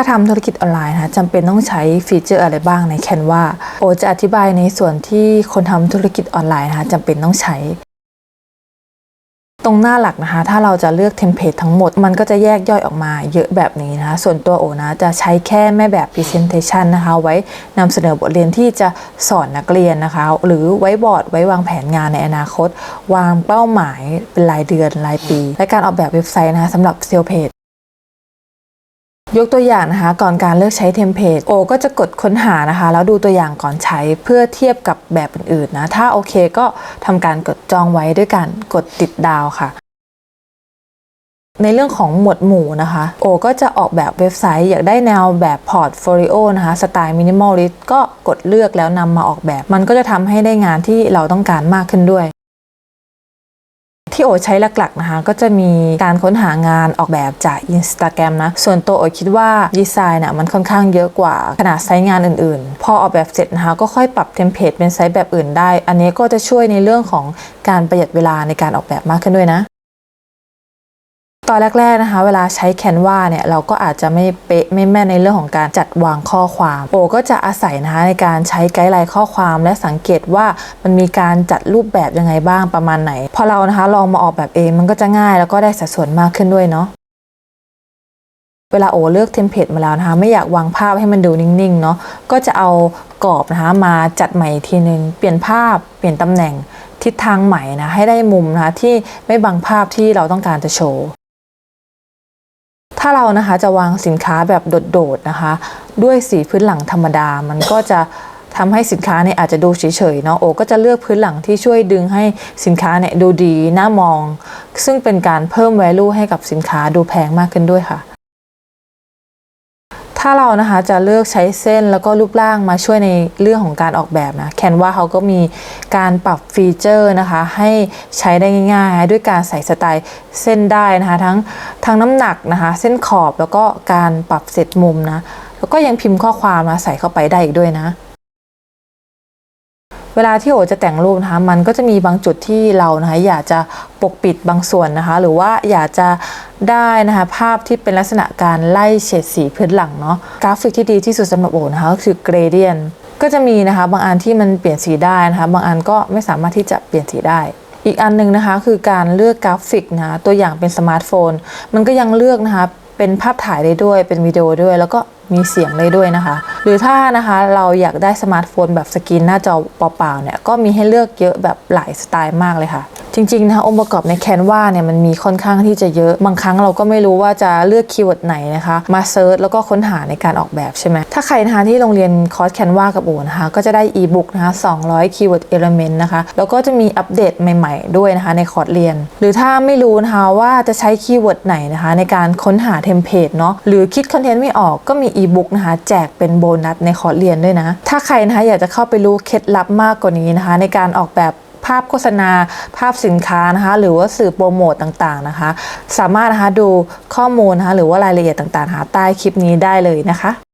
ถ้าทำธุรกิจออนไลน์นะคะจำเป็นต้องใช้ฟีเจอร์อะไรบ้างใน Canva โอจะอธิบายในส่วนที่คนทำธุรกิจออนไลน์นะคะจำเป็นต้องใช้ตรงหน้าหลักนะคะ ถ้าเราจะเลือกเทมเพลตทั้งหมด มันก็จะแยกย่อยออกมาเยอะแบบนี้นะคะ ส่วนตัวโอนะจะใช้แค่แม่แบบ Presentation นะคะ ไว้นำเสนอบทเรียนที่จะสอนนักเรียนนะคะ หรือไว้บอร์ด ไว้วางแผนงานในอนาคต วางเป้าหมายเป็นรายเดือนรายปี และการออกแบบเว็บไซต์นะคะสำหรับเซลเพจ ยกตัวอย่างนะคะก่อนการเลือกใช้เทมเพลตโอก็จะกดค้นหานะคะ แล้วดูตัวอย่างก่อนใช้เพื่อเทียบกับแบบอื่นๆนะ ถ้าโอเคก็ทำการกดจองไว้ด้วยการกดติดดาวค่ะ ในเรื่องของหมวดหมู่นะคะ โอก็จะออกแบบเว็บไซต์ อยากได้แนวแบบพอร์ตโฟลิโอนะคะ สไตล์มินิมอลลิสก็กดเลือกแล้วนำมาออกแบบ มันก็จะทำให้ได้งานที่เราต้องการมากขึ้นด้วย ที่โอใช้หลักๆนะคะ ก็จะมีการค้นหางานออกแบบจาก Instagram นะ ส่วนตัวโอคิดว่าดีไซน์น่ะมันค่อนข้างเยอะกว่าขนาดไซส์งานอื่นๆ พอออกแบบเสร็จนะคะ ก็ค่อยปรับเทมเพลตเป็นไซส์แบบอื่นได้ อันนี้ก็จะช่วยในเรื่องของการประหยัดเวลาในการออกแบบมากขึ้นด้วยนะ ตอนแรกๆนะคะ เวลาใช้ Canva เนี่ยเราก็อาจจะไม่เป๊ะไม่แม่นในเรื่องของการจัดวางข้อความโอก็จะอาศัยนะคะในการใช้ไกด์ไลน์ข้อความและสังเกตว่ามันมีการจัดรูปแบบยังไงบ้างประมาณไหน พอเรานะคะลองมาออกแบบเองมันก็จะง่ายแล้วก็ได้สัดส่วนมากขึ้นด้วยเนาะเวลาโอเลือกเทมเพลตมาแล้วนะคะ ไม่อยากวางภาพให้มันดูนิ่งๆเนาะก็จะเอากรอบนะคะมาจัดใหม่อีกทีนึง เปลี่ยนภาพเปลี่ยนตำแหน่งทิศทางใหม่นะให้ได้มุมนะคะที่ไม่บังภาพที่เราต้องการจะโชว์ ถ้าเรานะคะจะวางสินค้าแบบโดดๆนะคะ ด้วยสีพื้นหลังธรรมดา มันก็จะทำให้สินค้าเนี่ยอาจจะดูเฉยๆเนาะโอก็จะเลือกพื้นหลังที่ช่วยดึงให้สินค้าเนี่ยดูดีน่ามอง ซึ่งเป็นการเพิ่ม value ให้กับสินค้าดูแพงมากขึ้นด้วยค่ะ ถ้าเรานะคะจะเลือกใช้เส้นแล้วก็รูปร่างมาช่วยในเรื่องของการออกแบบนะแคนวาเขาก็มีการปรับฟีเจอร์นะคะให้ใช้ได้ง่ายๆ ด้วยการใส่สไตล์เส้นได้นะคะทั้งทั้งน้ำหนักนะคะเส้นขอบแล้วก็การปรับเสร็จมุมนะแล้วก็ยังพิมพ์ข้อความมาใส่เข้าไปได้อีกด้วยนะ เวลาที่โอจะแต่งรูปนะคะมันก็จะมีบางจุดที่เรานะคะอยากจะปกปิดบางส่วนนะคะ หรือว่าอยากจะได้นะคะภาพที่เป็นลักษณะการไล่เฉดสีพื้นหลังเนาะกราฟิกที่ดีที่สุดสำหรับโอนะคะก็คือ gradient ก็จะมีนะคะบางอันที่มันเปลี่ยนสีได้นะคะบางอันก็ไม่สามารถที่จะเปลี่ยนสีได้อีกอันหนึ่งนะคะคือการเลือกกราฟิกนะะตัวอย่างเป็นสมาร์ทโฟน มันก็ยังเลือกนะคะเป็นภาพถ่ายได้ด้วยเป็นวิดีโอด้วย แล้วก็ มีเสียงได้ด้วยนะคะ หรือถ้านะคะเราอยากได้สมาร์ทโฟนแบบสกรีนหน้าจอเปล่าๆเนี่ยก็มีให้เลือกเยอะแบบหลายสไตล์มากเลยค่ะ จริงๆนะคะองค์ประกอบใน Canva เนี่ยมันมีค่อนข้างที่จะเยอะ บางครั้งเราก็ไม่รู้ว่าจะเลือกคีย์เวิร์ดไหนนะคะ มาเซิร์ชแล้วก็ค้นหาในการออกแบบใช่ไหมถ้าใครนะคะที่โรงเรียนคอร์ส Canva กับโอนะคะก็จะได้อีบุ๊กนะคะ200คีย์เวิร์ดเอลเมนต์นะคะ แล้วก็จะมีอัปเดตใหม่ ๆ ด้วยนะคะในคอร์สเรียน หรือถ้าไม่รู้นะคะว่าจะใช้คีย์เวิร์ดไหนนะคะในการค้นหาเทมเพลตเนาะหรือคิดคอนเทนต์ไม่ออกก็มีอีบุ๊กนะคะแจกเป็นโบนัสในคอร์สเรียนด้วยนะ ถ้าใครนะคะอยากจะเข้าไปรู้เคล็ดลับมากกว่านี้นะคะ ในการออกแบบภาพโฆษณา ภาพสินค้านะคะหรือว่าสื่อโปรโมตต่างๆนะคะ สามารถนะคะดูข้อมูลนะคะหรือว่ารายละเอียดต่างๆหาใต้คลิปนี้ได้เลยนะคะ